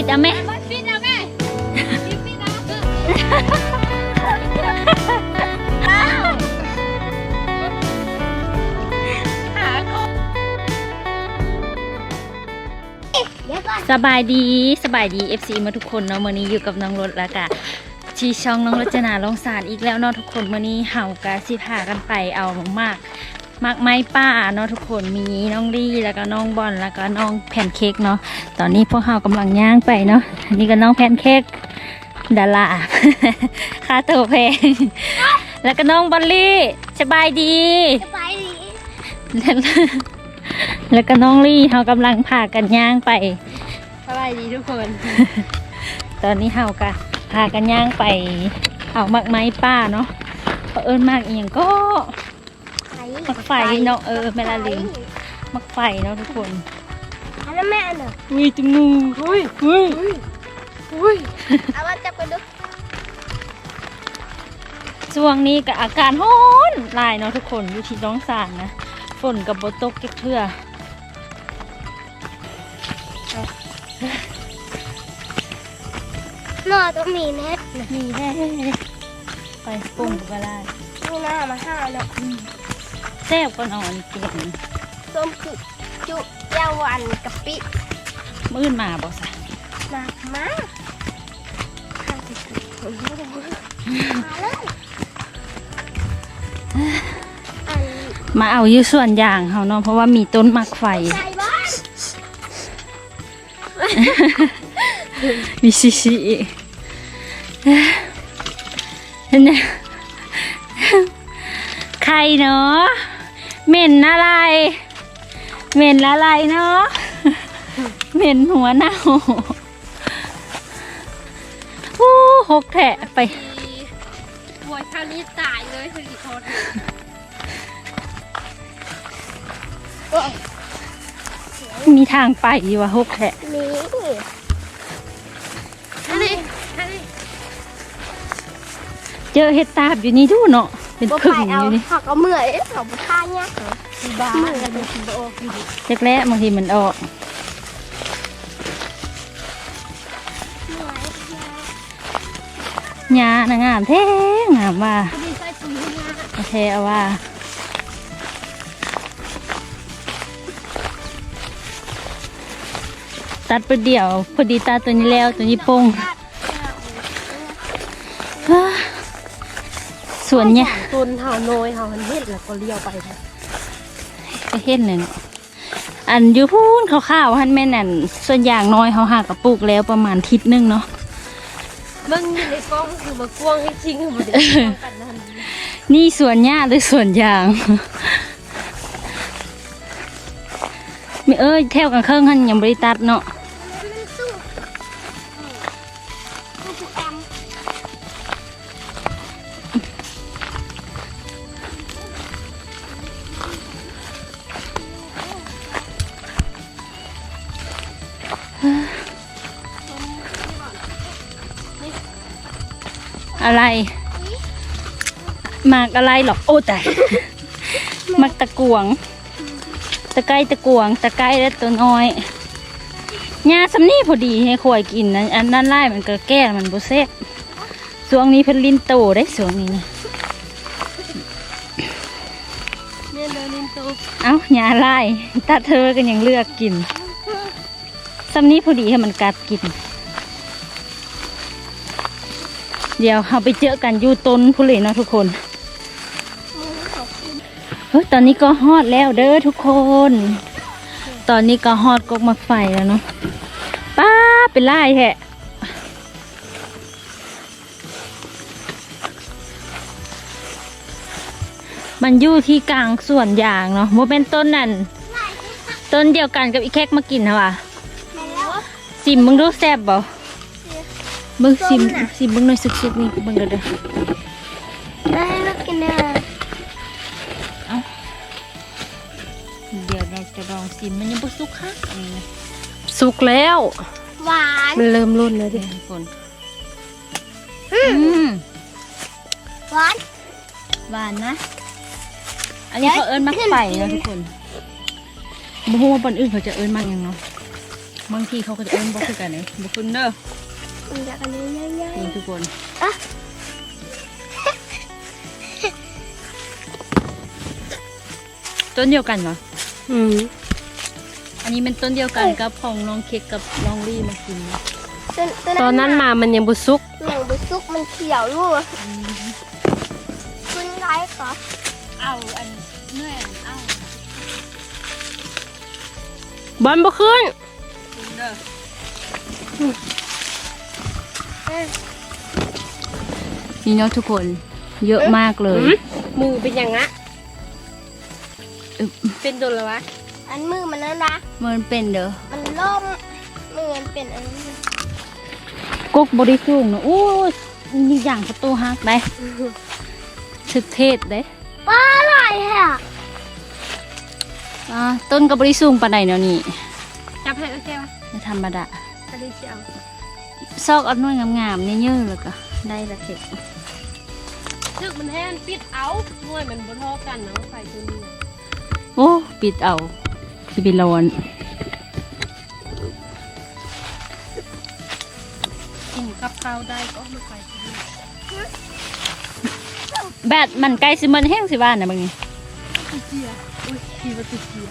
ปิดเอาไหมปิดเอาแม่ปิดปิดเอาเดี๋ยวก่อนสบายดีสบายดี FC มาทุกคนเนาะมื้อนี้อยู่กับน้องรถแล้วก็ชีช่องน้องรจนาลงสารอีกแล้วเนาะทุกคนมื้อนี้เฮากะสิพากันไปเอามาก มากไม้ป่าเนาะทุกคนมีน้องลี่แล้วก็น้องบอลแล้วก็น้องแพนเค้กเนาะตอนนี้พวกเฮากำลังย่างไปเนาะอันนี่ก็น้องแพนเค้กดาราค่าตัวแพงแล้วก็น้องบอลลี่สบายดีสบายดีแล้วแล้วก็น้องลี่เขากำลังพากันย่างไปสบายดีทุกคน ตอนนี้เฮาก็พากันย่างไปเอามักไม้ป้าเนาะเผอิญมากอีหยังก็ มักไฟเนาะเออแม่ละลิงมักไฟเนาะทุกคนอันนั้นแม่เนอะอุ้ยจมูกอุ้ยอุ้ยอุ้ยเอามาจับกันดูช่วงนี้ก็อาการร้อนหลายเนาะทุกคนอยู่ที่น้องสารนะฝนกับบตกเก็บเทื่อหน่อต้องมีเน็ตมีแน่ไปปุ่งก็ได้นี่หน้ามาห้าเนาะ แซ่บก็นอนเปลี่ยนส้มคือจุยาวันกะปิมื้อนมาบ่สะมากมากข้าวจะกินผมไม่ได้มาเลยอันมาเอาอยู่ส่วนอย่างเขาเนาะเพราะว่ามีต้นมักไฟใส่บ้านมีชิชิอีกเห็นไหมใครเนาะ เหม็นอะไร เหม็นอะไรเนาะ เหม็นหัวเน่าโอ้หกแทะไปป่วยคราวนี้ตายเลยคือกี่คนมีทางไปอยู่ว่ะหกแทะนี่อันนี้อันนี้เจอเห็ดตาบอยู่นี่ดูเนาะ เป็นบ่ผึ่ไปงอเอายู่นี่ผักเอาเมื่อยเขาบ่ท่าเนี่ยบ้ากันเป็นโอ้ยเล็กแล้วบางทีมันออกเหนื่อยหญ้านางงามแท้งามว่ามีไส้ปุ๋ยให้นะโอเคเอาว่าตัดไปเดี่ยว พอดีตาตัวนี้แล้วตัวนี้โป้งฮ่ ส่วนเนี่ยตุนเห่าโนยเห่าหันเฮ็ดแล้วก็เลี้ยวไปค่ะก็เห็นเลยเนาะอันอยูพูนข้าวๆฮันแม่นอันส่วนอย่างน้อยเขาหากระปุกแล้วประมาณทิศหนึงเนาะมึงอยู่ในกล้องคือมากว้างให้จริงคือบ่ได้กันนั่นนี่ส่วนหญ้าหรือส่วนยางมีเอ้ยแถวกันเครื่องหันยังบริตัดเนาะ อะไร หมากอะไรหรอกโอ้แต่มักตะกวง ตะไคร้ตะกวง ตะไคร้และตัวน้อยหญ้าสำนี่พอดีให้ควายกินนะอันนั้นไล่มันก็แก้มันบุเซ่บช่วงนี้เพิ่นลิ้นโตได้ช่วงนี้นะแม่เดินนินโตเอ้าหญ้าไล่ตาเธอกันยังเลือกกินสำนี้พอดีให้มันกัดกิน เดี๋ยวเราไปเจอกันอยู่ต้นผู้เลยเนาะทุกคนเฮ้ยตอนนี้ก็ฮอดแล้วเด้อทุกคน ตอนนี้ก็ฮอดกกมักไฟแล้วเนาะป้าเป็นไล่แฮะมันอยู่ที่กลางส่วนยางเนาะโมเป็นต้นนั่นต้นเดียวกันกับอีแคกมากินเหรอวะมาแล้วซิมมึงดูแซ่บบ่ เบิ่งซิมซิมเบิ่งหน่อยสุกๆนี่เบิ่งเด้อเด้อได้แล้วกินได้เดี๋ยวเราจะลองซิมมันยังบ่สุกค่ะอันนี้นะสุกแล้ว หวาน มันเริ่มรุ่นแล้วดิทุกคนอืมหวาน หวานนะ อันนี้เขาเอิ้นมักไฟนะทุกคนบ่ฮู้ว่าบอนอื่นเขาจะเอิ้นมักหยังเนาะบางทีเขาก็จะเอิ้นบอกคือกันเลยบอกคุณเด้อ มันอยากอันนี้ง่ายนี่ทุกคนอะต้นเดียวกันเหรออืมอันนี้เป็นต้นเดียวกันกับของน้องเค้กกับน้องลี่มากินนะๆต้นต้นตอนนั้นมามันยังบุซุก หนังบุซุกมันเขียวลูกคุณร้ายขอเอาอันเนื่อยเอาบอลบ่ขึ้นคุณเด้อ นี่เนาะทุกคนเยอะมากเลย มือเป็นอย่างอะอึ๊บเป็นโดนแล้ววะ อันมือมันนั่นนะมันเป็นเด้อมันล่มมือมันเป็นอันนี้กกบริสุทธิ์นะโอ้ยนี่อย่างประตูฮักได้ถึกเทศได้ป้าอร่อยแฮะอ่าต้นกับบริสุทธิ์ปานใดเนาะนี่จับให้โอเคไหมไม่ธรรมดาอันนี้จะเอา ซอกเอาหน่วยงามๆเนี่ยเยอะเลยก็ได้ละเค้กซึกมันแห้งปิดเอาหน่วยมันบ่เทอกันนะไฟตัวนี้น่ะโอ้ปิดเอาสิเป็นร้อนกินกับข้าวได้ก็ไม่ไฟตัวนี้แบตมันใกล้สิมันแห้งสิบ้านนะบางนี้ติเกียอุ้ยคีว่าติเกีย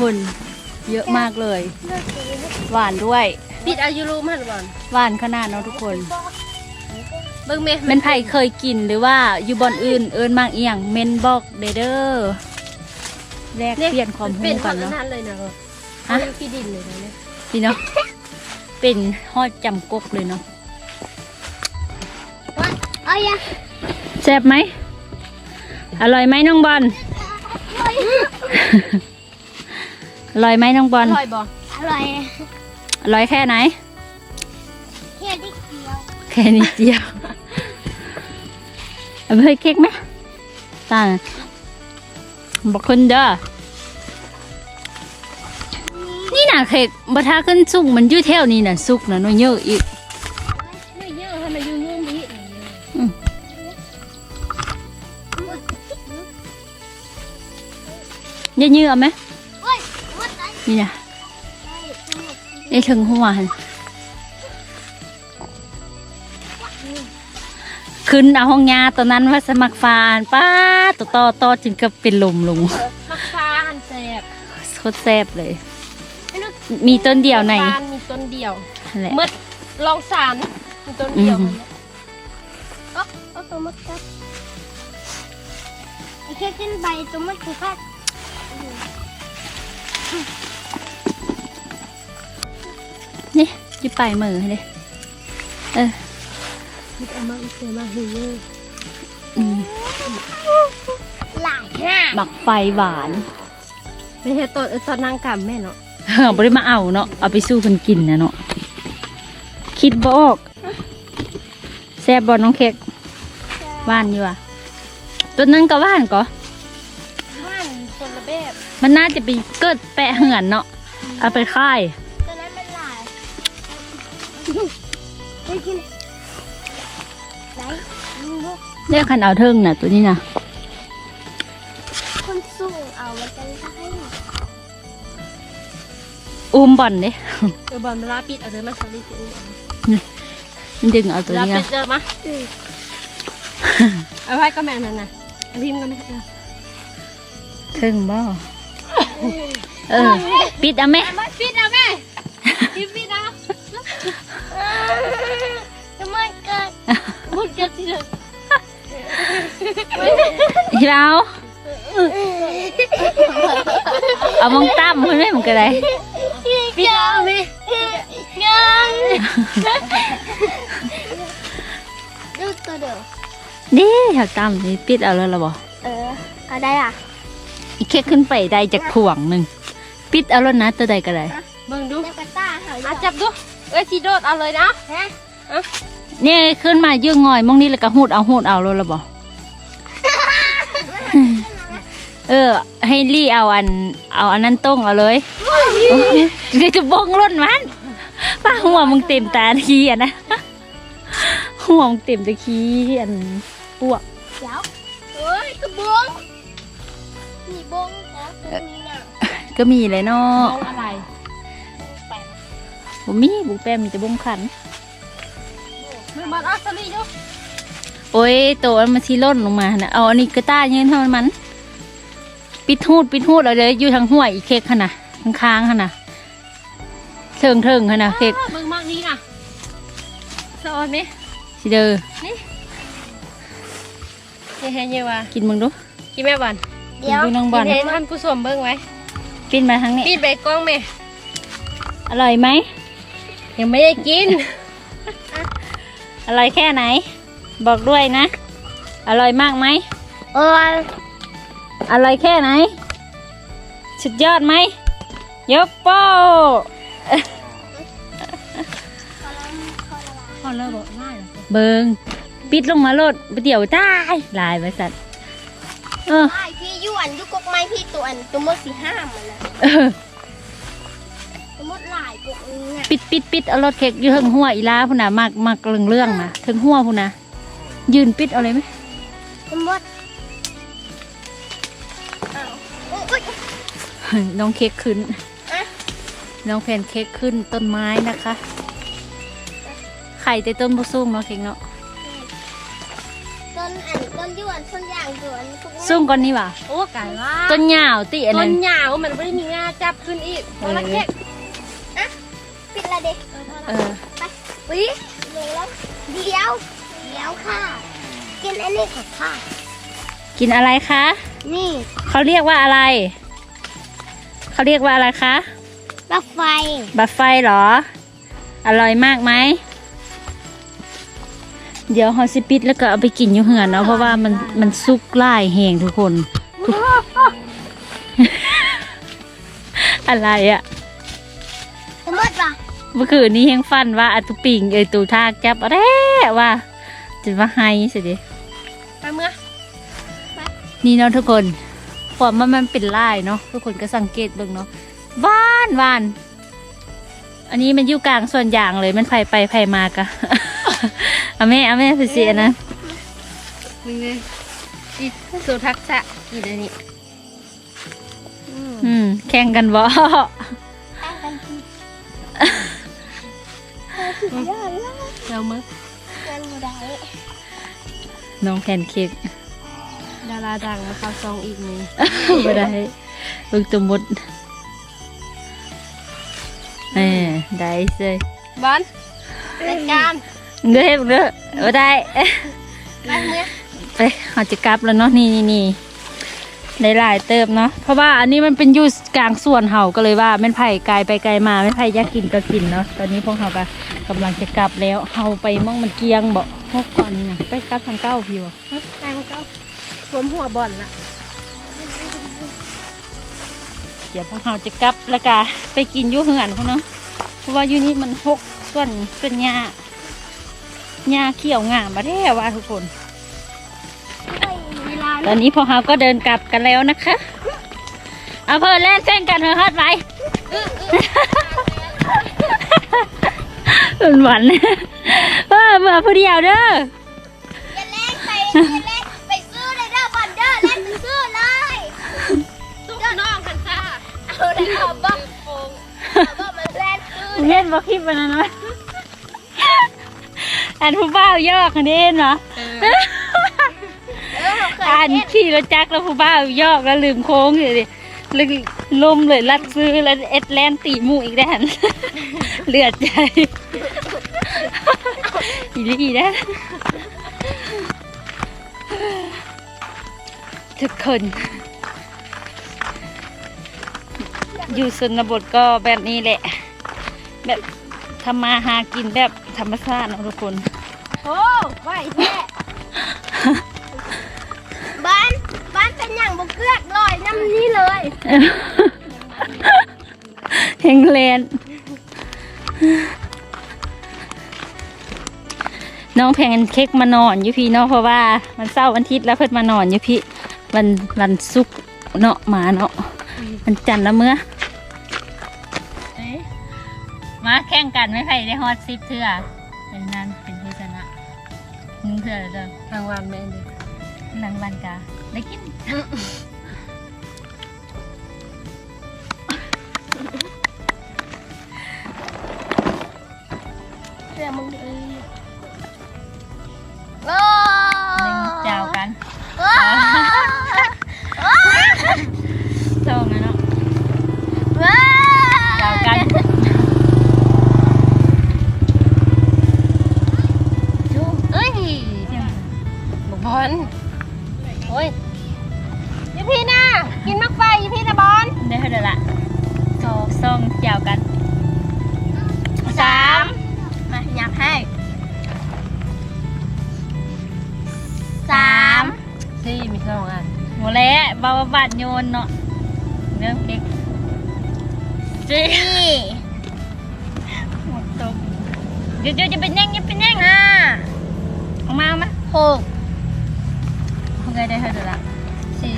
คนเยอะมากเลย หวานด้วย ปิดเอาอยูรูมันก่อนหวานขนาดเนาะทุกคน เบิ่งเมย์เมนไผ่เคยกินหรือว่าอยู่บอนอื่นเอิญมากเอียงเมนบอกเด้อเด้อแลกเปลี่ยนความเป็รู้นกันนเนาะนั่นเลยนะเออฮะเอาที่ดินเลยนะเนี่ยพี่เนาะเป็นฮอดจำกกเลยเนาะเอาอย่าแซ่บไหมอร่อยไหมน้องบอล อร่อยไหมน้องบออลร่อยบ่อร่อยอร่อยแค่ไหนเฮียที่เขียวแค่นิดเดียวเอาไปให้เค้กไหมตาบอกคุณเด้อนี่น่ะเค้กบัทาขึ้นสุกมันอยู่แถวนี้น่ะสุกน่ะน้อยเยอะอีกไม่เยอะให้มันยุ่งๆนี้อืมเยอะๆเอาไหมเฮ้ยวัดไห นนี่น่ะได้สนุกได้ถึงหัวหั่นขึ้นเอาห้องยาตอนนั้นว่าสมัครฟานป้าต่อต่อต่อจนก็เป็นลมลงมักฟาหันแสบโคตรแซ่บเลย มีต้นเดียวในฟานมีต้นเดียวนั่นแหละเมื่อลองสารมีต้นเดียวอืมเอาเอาตัวมัดครับไอ้แค่ขึ้นไปตัวมัดคือพัด นี่ยี่ปลายมือให้เลยเออมันเอามาอีกเสียมาหืออืมหลายหน้าหมักไฟหวานไม่ใช่ต้นเออต้นนางกำแม่เนาะเออบ่ได้มาเอาเนาะเอาไปสู้คนกินนะเนาะคิดบออกแซ่บบอน้องเค้กหวานอยู่อะต้นนั้นก็หวานก็ว่านคนละแบบมันน่าจะไปเกิดแปะเหือนเนาะเอาไปค่าย เรียกคันเอาเทิงน่ะ ตัวนี้น่ะคนสูงเอามันจะได้อุ้มบอลเด้เออบอลเวลาปิดเอาเลยมาสลิดเมันดึงเอาวตัวลานี้ปินะดเจอมาเอาไว้ก็แม่นั่นน่ะเอาพิมพ์ก็แม่เออเทิงบ่เออ ปิดเอาไหมมาปิดเอาแม่ปิดปิดเอาจะมันเกิดมุดกันทีเดีย วเอาเอามองตั้มเพื่อนไหมมันก็ได้ปิดเอาไหมยังดูตัวเดียวเด้อยากตั้มนี่ปิดเอาแล้วล่ะบ่เออเอาได้อะอีกแค่ขึ้นไปได้จากถ่วงหนึ่งปิดเอาแล้วนะตัวใดก็ได้เบิ่งดูเด็กกระต้าหายอะจับดูเอ้ยสีโดดเอาเลยนะฮะเนี่ยขึ้นมายื่งงอยมองนี่แล้วก็หูดเอาหูดเอาแล้วล่ะบ่ เออ ให้ลี่เอาอัน เอาอันนั้นต้งเอาเลยเดี๋ยวจะบงร่นมันป้าหัวมึงเต็มตาทีอะนะหัวมึงเต็มตะขี้อันปวกเดี๋ยวเฮ้ยกระบวงตัวนี้น่ะก็มีเลยเนาะมองอะไรแปดบ่มีบุแปมมีแต่บุ้งขันมือมันอัสลีอยู่โอ้ยตัวมันมาทีล่นลงมานะเอาอันนี้กระต้ายืนเท่ามัน ปิดหูดปิดหูดเอาเลยอยู่ทางห้วยอีกเค้กขนาดค้างๆขนาดเทิงเทิงขนาดเค้กมึงมากนี่นะสอนไหมสิเดอเฮ้ยเฮ้ยเยวะกินมึงดูกินแม่บันกิเดี๋ยวดูน้องกิบอนลให้ท่านผู้ชมเบิ้งไว้ปิ้นมาทางนี้ปิดใบกล้องแม่อร่อยไหมยังไม่ได้กิน อร่อยแค่ไหน บอกด้วยนะ อร่อยมากไหมโอ้ย อร่อยแค่ไหน สุดยอดไหมยกโป้พอแล้วบอกง่ายเหรอเบิงปิดลงมาโลดไปเดี๋ยวตายลายบริษัทเออไอพี่ยวนอยุกกไม้พี่ตัวอันตัวมดสีห้ามมันนะเออตัวมดหลายกว่านี้น่ะปิดปิดปิดเอารถเค้กอยู่เทิงหัวอีลาพุ่นน่ะมากมากเรื่องเรื่องนะเทิงหัวพุ่นน่ะยืนปิดเอาเลยไหมตัวมด น้องเค้กขึ้นอะน้องแพนเค้กขึ้นต้นไม้นะคะ ไข่แต่ต้นบุสูงเนาะเค้กเนาะต้นอันต้นยวนต้นยางตัวอันทุกสูงก่อนนี่ว่ะโอ้ไก่ว่าต้นยาวติอันต้นั้นนยาวมันไม่ได้มีงาจับขึ้นอีกเพราะละเค้กปิดละเด็กเออวิเดี๋ยวเดี๋ยวเดี๋ยวค่ะ กินอันนี้ก่อนค่ะ กินอะไรคะ นี่เขาเรียกว่าอะไร เขาเรียกว่าอะไรคะรถไฟบัฟไฟเหรอ อร่อยมากไหม เดี๋ยวฮอสิปิดแล้วก็เอาไปกินอยู่เหือนเนาะเพราะว่ามันมันสุกไล่แหงทุกคนทุกอะไรอะสมมติว่าเมื่อคืนนี้ยังฟันว่าอัตุปิงเอ้ยตูทากจับอะไรว่าจะว่าไฮสิดิไปเมื่อนี่เนาะทุกคน ความว่ามันเป็นลายเนาะทุกคนก็สังเกตเบิ่งเนาะหวานหวานอันนี้มันอยู่กลางส่วนยางเลยมันไผไปไผมากะเอาแม่เอาแม่เสียนะมึงเลยสุทักษะอีเดี๋ยวนี้อืมแข่งกันบ่ตั้งกันทีสุดยอดเลยเราเมื่อเงินบุได้น้องแพนเค้ก ดาราดังมาเข้าซองอีกนี่บ่ได้เบิ่งตัวมดเออได้เลยบอลจัดการเด้อเด้อบ่ได้ไปเมื่อไปเราจะกลับแล้วเนาะนี่นี่นี่ได้หลายเติบเนาะเพราะว่าอันนี้มันเป็นอยู่กลางส่วนเห่าก็เลยว่าแม่นไผ่ไกลไปไกลมาแม่นไผ่อยากกินก็กินเนาะตอนนี้พวกเราก็กำลังจะกลับแล้วเฮาไปมองมันเกียงบ่พวกก่อนนี่นะไปกลับทางเก้าพี่บ่แตงก็ส วมหัวบอลละเดี๋ยวพวกเราจะกลับแล้วก็ไปกินยู่เหือนเขาเนาะเพราะว่ายู่นี่มันหกส่วนส่วนหญ้าหญ้าเขียวงามมาแท้ว่าทุกคน ตอนนี้พวกเราก็เดินกลับกันแล้วนะคะ เอาเพิ่นแล่นเส้นกันเถอะฮัดไว้มันหวานเออเมื่อผู้เดียวเด้อ บอกคลิปมันนั้นไหมอันผู้บ่าวยอกอันนี้เห็นเหรอเออเออเราเคยอันเล่นขี่รถจักรแล้วผู้บ่าวยอกแล้วลืมโค้งเลยดิลึกลมเลยลัดซื้อแล้วเอ็ดแลนตีหมูอีกแดนเลือดใจอีหลีนะทุกคน อยู่ชนบทก็แบบนี้แหละ แบบทำมาหากินแบบธรรมชาติเนอะทุกคนโอ้ไหวแท้บ้านบ้านเป็นอย่างบุกเกือกลอยน้ำนี้เลยเฮงเลนน้องแพงเค้กมานอนอยู่พี่เนาะเพราะว่ามันเศร้าร์วันอาทิตย์แล้วเพิ่นมานอนอยู่พี่วันวันศุกร์เนาะหมาเนาะมันจันทร์ละเมื่อ มาแข่งกันไม่ไผ่ได้ฮอตซิปเถื่อเป็นนั่นเป็นผู้ชนะมึงเถื่อเด้อทางวันแม่ดิหลังวันกาได้กิน ดี๋ยวเดี๋ยวจะเป็นแย่งจะเป็นแย่งห้าออกมาเอามาหกเขาเคยได้เท่าเดิมละสี่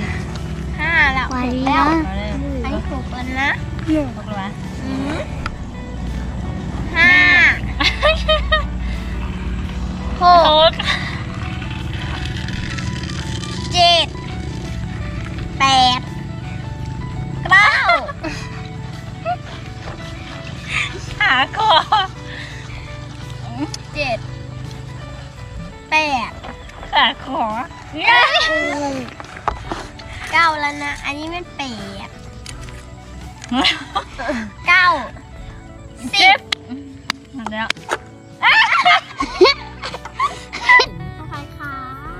ห้าแล้วหกแล้วเอาเลยอันนี้หกแล้วนะตกลงมาอืมห้าหโอ้กเจ็ดแปดเก้าหาคอเหาคอเก้าแล้วนะ อันนี้มันแปดเก้าสิเจ็บบหมดแล้วคล้ายขา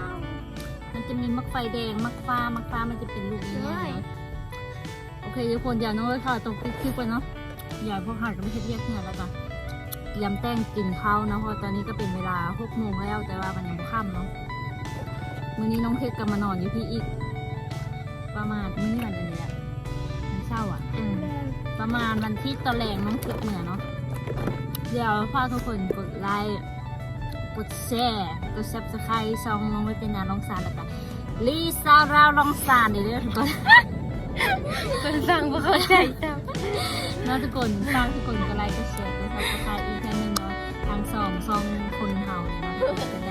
วมันจะมีมักไฟแดง มักฟ้า มักฟ้า มันจะเป็นลูกนี้เลยโอเคทุกคนอย่าน้องเลยค่ะตรงคลิปไปเนาะ อย่าพวกหาจะไม่ใช่เรียกเนี่ยแล้วกันเตรียมแต่งกินข้าวนะเพราะตอนนี้ก็เป็นเวลาหกโมงแล้วแต่ว่ามันยังไม่ค่ำเนาะ มื่อนี้น้องเพชรกำมานอนอยู่ที่อีก ประมาณมื่อวันอันเนี้ยมันเศร้าอะประมาณวันที่ตะแลงน้องเพชรเหนือเนาะเดี๋ยวฝากทุกคนกดไลค์กดแชร์กดซับสไครต์ช่องน้องไม่เป็นนาน้องสารแล้วก็ลีซาราลองสารเดี๋ยวเด้อทุกคนคนสั่งเพราะเขาใจจ้ะเนาะทุกคนฝากทุกคนกดไลค์กดแชร์กดซบสไครต์อีกแค่นึงเนาะทางสองสองคนเฮายเนาะ